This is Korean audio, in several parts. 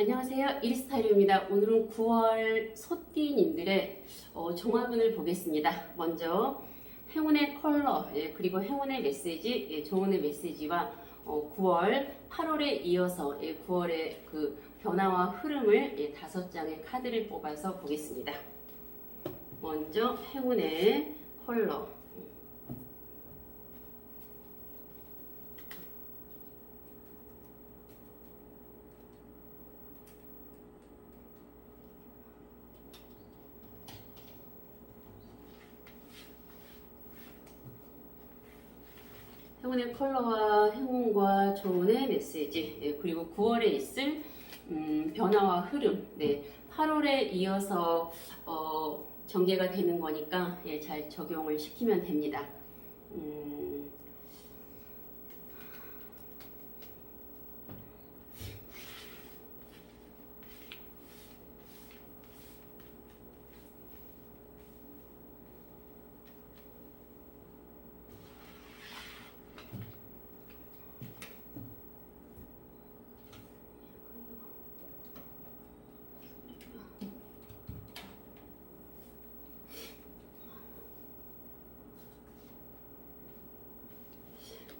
안녕하세요. 이리스타일입니다. 오늘은 9월 소띠님들의 어, 종합운을 보겠습니다. 먼저 행운의 컬러, 예, 그리고 행운의 메시지, 예, 조운의 메시지와 어, 9월, 8월에 이어서 예, 9월의 그 변화와 흐름을 예, 다섯 장의 카드를 뽑아서 보겠습니다. 먼저 행운의 컬러. 행운의 컬러와 행운과 조운의 메시지 예, 그리고 9월에 있을 음, 변화와 흐름 네, 8월에 이어서 어, 전개가 되는 거니까 예, 잘 적용을 시키면 됩니다. 음,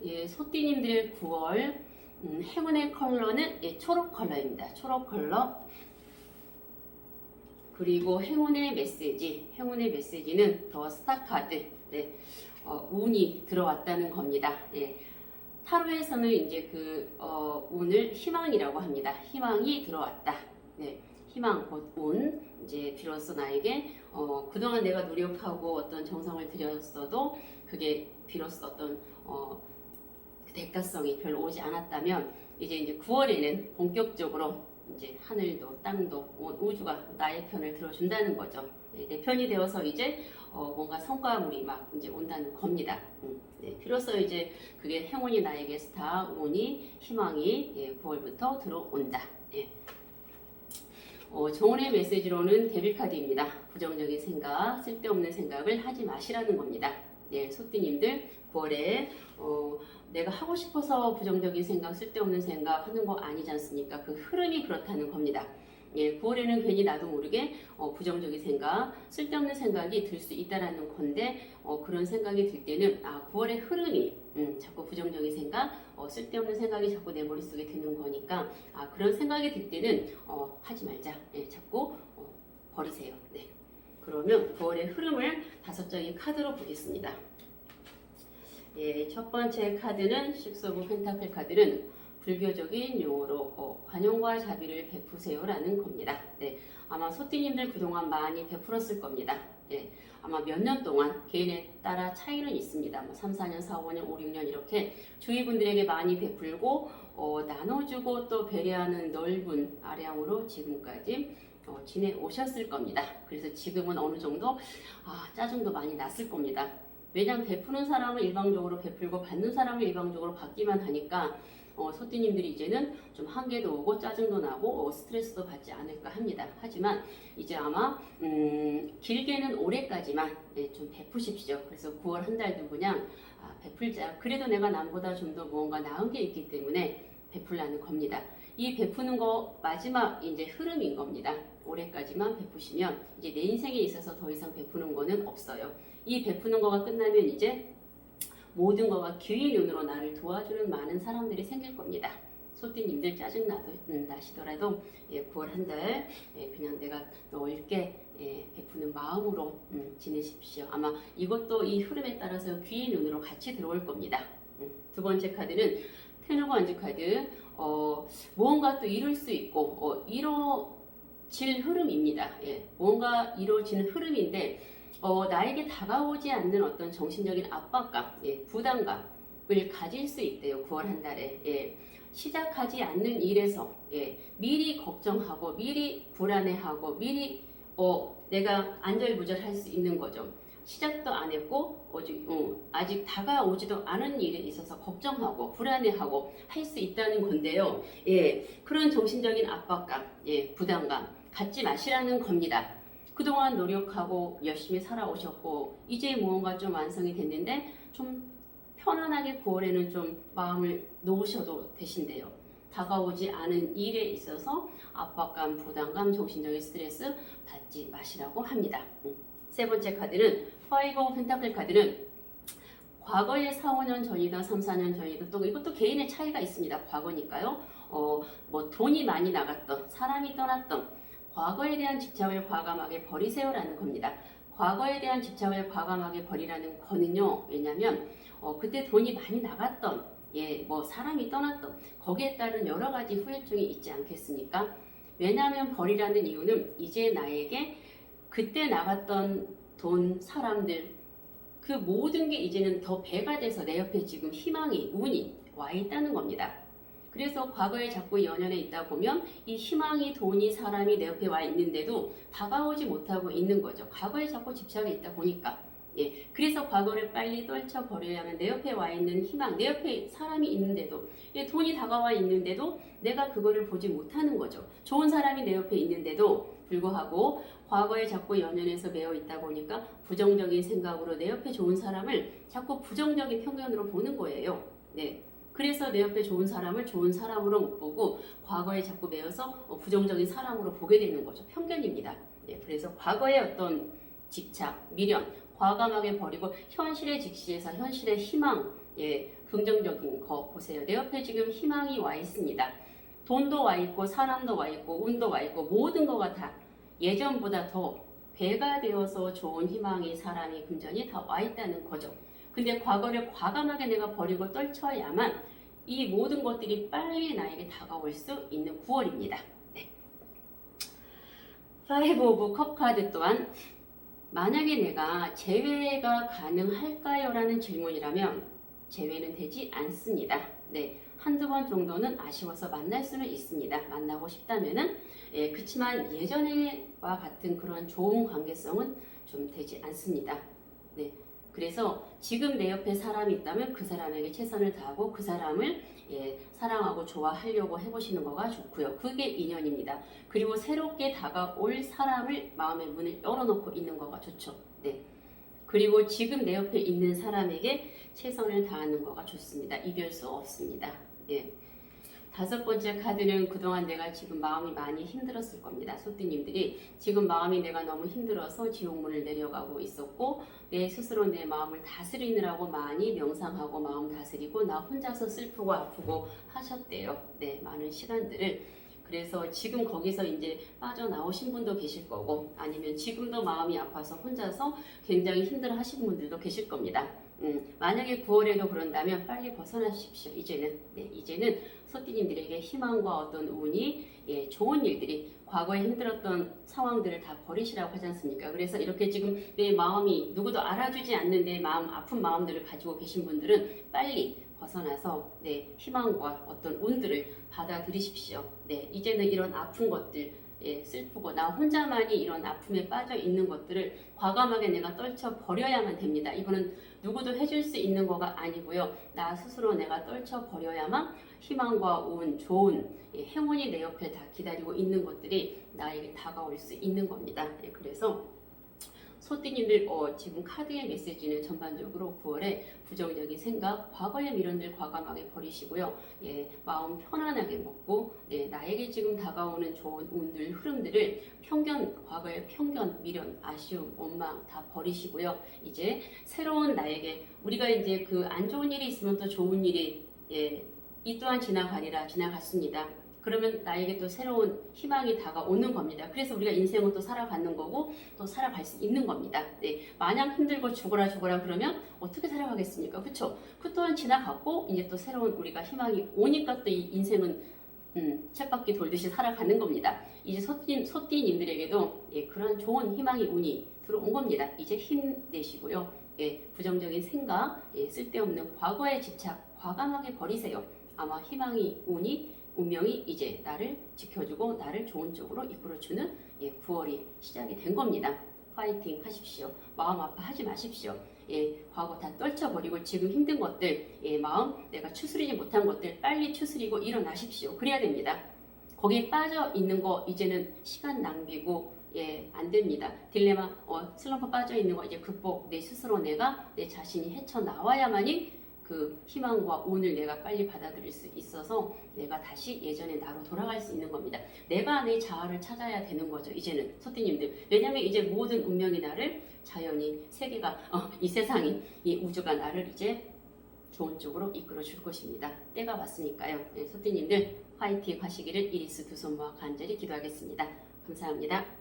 예, 소띠님들의 9월 음, 행운의 컬러는 예, 초록 컬러입니다. 초록 컬러. 그리고 행운의 메시지, 행운의 메시지는 더 스타 카드. 네, 어, 운이 들어왔다는 겁니다. 예, 타로에서는 이제 그 어, 운을 희망이라고 합니다. 희망이 들어왔다. 네, 희망, 곧 운. 이제 비로소 나에게 어, 그동안 내가 노력하고 어떤 정성을 들였어도 그게 비로소 어떤 어, 그 대가성이 별로 오지 않았다면 이제 이제 9월에는 본격적으로 이제 하늘도 땅도 온 우주가 나의 편을 들어준다는 거죠. 네, 내 편이 되어서 이제 어, 뭔가 성과물이 막 이제 온다는 겁니다. 음, 네, 비로소 이제 그게 행운이 나에게 스타, 운이, 희망이 예, 9월부터 들어온다. 예. 어, 정원의 메시지로는 데빌 카드입니다. 부정적인 생각, 쓸데없는 생각을 하지 마시라는 겁니다. 네, 소띠님들 9월에 어, 내가 하고 싶어서 부정적인 생각, 쓸데없는 생각 하는 거 아니지 않습니까? 그 흐름이 그렇다는 겁니다. 예, 9월에는 괜히 나도 모르게 어, 부정적인 생각, 쓸데없는 생각이 들 수 있다라는 건데 어, 그런 생각이 들 때는 아 9월의 흐름이 음, 자꾸 부정적인 생각, 어, 쓸데없는 생각이 자꾸 내 머릿속에 드는 거니까 아 그런 생각이 들 때는 어, 하지 말자. 예, 자꾸 어, 버리세요. 네. 그러면 9월의 흐름을 다섯 장의 카드로 보겠습니다. 예, 첫 번째 카드는 식소부 펜타클 카드는 불교적인 용어로 어, 관용과 자비를 베푸세요라는 겁니다. 네, 아마 소띠님들 그동안 많이 베풀었을 겁니다. 예, 아마 몇 년 동안 개인에 따라 차이는 있습니다. 뭐 3, 4년, 4, 5년, 5, 6년 이렇게 주위 분들에게 많이 베풀고 어, 나눠주고 또 배려하는 넓은 아량으로 지금까지 어, 지내오셨을 겁니다. 그래서 지금은 어느 정도 아, 짜증도 많이 났을 겁니다. 왜냐하면 베푸는 사람은 일방적으로 베풀고 받는 사람은 일방적으로 받기만 하니까 어, 소띠님들이 이제는 좀 한계도 오고 짜증도 나고 어, 스트레스도 받지 않을까 합니다. 하지만 이제 아마 음, 길게는 올해까지만 네, 좀 베푸십시오. 그래서 9월 한 달도 그냥 아, 베풀자. 그래도 내가 남보다 좀 더 무언가 나은 게 있기 때문에 베풀라는 겁니다. 이 베푸는 거 마지막 이제 흐름인 겁니다. 올해까지만 베푸시면 이제 내 인생에 있어서 더 이상 베푸는 거는 없어요. 이 베푸는 거가 끝나면 이제 모든 거가 기회 눈으로 나를 도와주는 많은 사람들이 생길 겁니다. 소띠님들 짜증 나도 음, 예, 9월 한달 예, 그냥 내가 넓게 예, 베푸는 마음으로 음, 지내십시오. 아마 이것도 이 흐름에 따라서 귀의 눈으로 같이 들어올 겁니다. 음, 두 번째 카드는 안지 카드 어, 무언가 또 이룰 수 있고 어, 이루어 질 흐름입니다. 예, 무언가 이루어지는 흐름인데 어, 나에게 다가오지 않는 어떤 정신적인 압박감, 예, 부담감을 가질 수 있대요. 9월 한 달에. 예, 시작하지 않는 일에서 예, 미리 걱정하고 미리 불안해하고 미리 어, 내가 안절부절할 수 있는 거죠. 시작도 안 했고 아직, 어, 아직 다가오지도 않은 일에 있어서 걱정하고 불안해하고 할 수 있다는 건데요. 예, 그런 정신적인 압박감, 예, 부담감 갖지 마시라는 겁니다. 그동안 노력하고 열심히 살아오셨고 이제 무언가 좀 완성이 됐는데 좀 편안하게 9월에는 좀 마음을 놓으셔도 되신대요. 다가오지 않은 일에 있어서 압박감, 부담감, 정신적인 스트레스 받지 마시라고 합니다. 음. 세 번째 카드는 파이브 펜타클 카드는 과거의 4, 5년 전이다, 3, 4년 전이다, 또 이것도 개인의 차이가 있습니다. 과거니까요. 어, 뭐 돈이 많이 나갔던, 사람이 떠났던, 과거에 대한 집착을 과감하게 버리세요라는 겁니다. 과거에 대한 집착을 과감하게 버리라는 거는요. 왜냐면 어, 그때 돈이 많이 나갔던, 예, 뭐 사람이 떠났던 거기에 따른 여러 가지 후유증이 있지 않겠습니까? 왜냐하면 버리라는 이유는 이제 나에게 그때 나갔던 돈, 사람들 그 모든 게 이제는 더 배가 돼서 내 옆에 지금 희망이, 운이 와 있다는 겁니다. 그래서 과거에 자꾸 연연해 있다 보면 이 희망이, 돈이, 사람이 내 옆에 와 있는데도 다가오지 못하고 있는 거죠. 과거에 자꾸 집착해 있다 보니까. 예, 그래서 과거를 빨리 떨쳐 버려야만 내 옆에 와 있는 희망, 내 옆에 사람이 있는데도, 예, 돈이 다가와 있는데도 내가 그거를 보지 못하는 거죠. 좋은 사람이 내 옆에 있는데도 불구하고 과거에 자꾸 연연해서 매여 있다 보니까 부정적인 생각으로 내 옆에 좋은 사람을 자꾸 부정적인 편견으로 보는 거예요. 네. 그래서 내 옆에 좋은 사람을 좋은 사람으로 못 보고 과거에 자꾸 매여서 어, 부정적인 사람으로 보게 되는 거죠. 편견입니다. 네. 그래서 과거의 어떤 집착, 미련, 과감하게 버리고 현실에 직시해서 현실의 희망, 예, 긍정적인 거 보세요. 내 옆에 지금 희망이 와 있습니다. 돈도 와 있고 사람도 와 있고 운도 와 있고 모든 거가 다 예전보다 더 배가 되어서 좋은 희망이 사람이 금전이 다 와 있다는 거죠. 근데 과거를 과감하게 내가 버리고 떨쳐야만 이 모든 것들이 빨리 나에게 다가올 수 있는 9월입니다. 네. 파이브 오브 컵 카드 또한 만약에 내가 재회가 가능할까요? 라는 질문이라면 재회는 되지 않습니다. 네. 한두 번 정도는 아쉬워서 만날 수는 있습니다. 만나고 싶다면은 예, 그렇지만 예전에와 같은 그런 좋은 관계성은 좀 되지 않습니다. 네. 그래서 지금 내 옆에 사람이 있다면 그 사람에게 최선을 다하고 그 사람을 예, 사랑하고 좋아하려고 해보시는 거가 좋고요. 그게 인연입니다. 그리고 새롭게 다가올 사람을 마음의 문을 열어놓고 있는 거가 좋죠. 네. 그리고 지금 내 옆에 있는 사람에게 최선을 다하는 거가 좋습니다. 이별 수 없습니다. 예. 다섯 번째 카드는 그동안 내가 지금 마음이 많이 힘들었을 겁니다. 소띠님들이 지금 마음이 내가 너무 힘들어서 지옥문을 내려가고 있었고 내 스스로 내 마음을 다스리느라고 많이 명상하고 마음 다스리고 나 혼자서 슬프고 아프고 하셨대요. 네, 많은 시간들을 그래서 지금 거기서 이제 빠져나오신 분도 계실 거고 아니면 지금도 마음이 아파서 혼자서 굉장히 힘들어 하시는 분들도 계실 겁니다. 음, 만약에 9월에도 그런다면 빨리 벗어나십시오. 이제는 네, 이제는 소띠님들에게 희망과 어떤 운이 예, 좋은 일들이 과거에 힘들었던 상황들을 다 버리시라고 하지 않습니까? 그래서 이렇게 지금 내 마음이 누구도 알아주지 않는 내 마음 아픈 마음들을 가지고 계신 분들은 빨리 벗어나서 네, 희망과 어떤 운들을 받아들이십시오. 네, 이제는 이런 아픈 것들 예, 슬프고 나 혼자만이 이런 아픔에 빠져 있는 것들을 과감하게 내가 떨쳐 버려야만 됩니다. 이거는 누구도 해줄 수 있는 거가 아니고요. 나 스스로 내가 떨쳐 버려야만 희망과 운, 좋은 예, 행운이 내 옆에 다 기다리고 있는 것들이 나에게 다가올 수 있는 겁니다. 예, 그래서 소띠님들 어, 지금 카드의 메시지는 전반적으로 9월에 부정적인 생각, 과거의 미련들 과감하게 버리시고요. 예, 마음 편안하게 먹고 예, 나에게 지금 다가오는 좋은 운들, 흐름들을 편견, 과거의 편견, 미련, 아쉬움, 원망 다 버리시고요. 이제 새로운 나에게 우리가 이제 그 안 좋은 일이 있으면 또 좋은 일이 예, 이 또한 지나가리라 지나갔습니다. 그러면 나에게 또 새로운 희망이 다가오는 겁니다. 그래서 우리가 인생은 또 살아가는 거고 또 살아갈 수 있는 겁니다. 네, 마냥 힘들고 죽어라 죽어라 그러면 어떻게 살아가겠습니까? 그렇죠? 그 또한 지나갔고 이제 또 새로운 우리가 희망이 오니까 또 이 인생은 음, 쳇바퀴 돌듯이 살아가는 겁니다. 이제 소띠, 소띠님들에게도 예, 그런 좋은 희망이 운이 들어온 겁니다. 이제 힘내시고요. 예, 부정적인 생각, 예, 쓸데없는 과거의 집착 과감하게 버리세요. 아마 희망이 운이 운명이 이제 나를 지켜주고 나를 좋은 쪽으로 이끌어주는 예, 9월이 시작이 된 겁니다. 파이팅 하십시오. 마음 아파하지 마십시오. 예, 과거 다 떨쳐버리고 지금 힘든 것들, 예, 마음 내가 추스리지 못한 것들 빨리 추스리고 일어나십시오. 그래야 됩니다. 거기에 빠져 있는 거 이제는 시간 낭비고 예, 안 됩니다. 딜레마, 어, 슬럼프 빠져 있는 거 이제 극복 내 스스로 내가 내 자신이 헤쳐 나와야만이 그 희망과 운을 내가 빨리 받아들일 수 있어서 내가 다시 예전의 나로 돌아갈 수 있는 겁니다. 내가 내 자아를 찾아야 되는 거죠. 이제는 소띠님들. 왜냐하면 이제 모든 운명이 나를 자연이 세계가 어, 이 세상이 이 우주가 나를 이제 좋은 쪽으로 이끌어 줄 것입니다. 때가 왔으니까요. 네, 소띠님들 화이팅 하시기를 이리스 두 손 모아 간절히 기도하겠습니다. 감사합니다.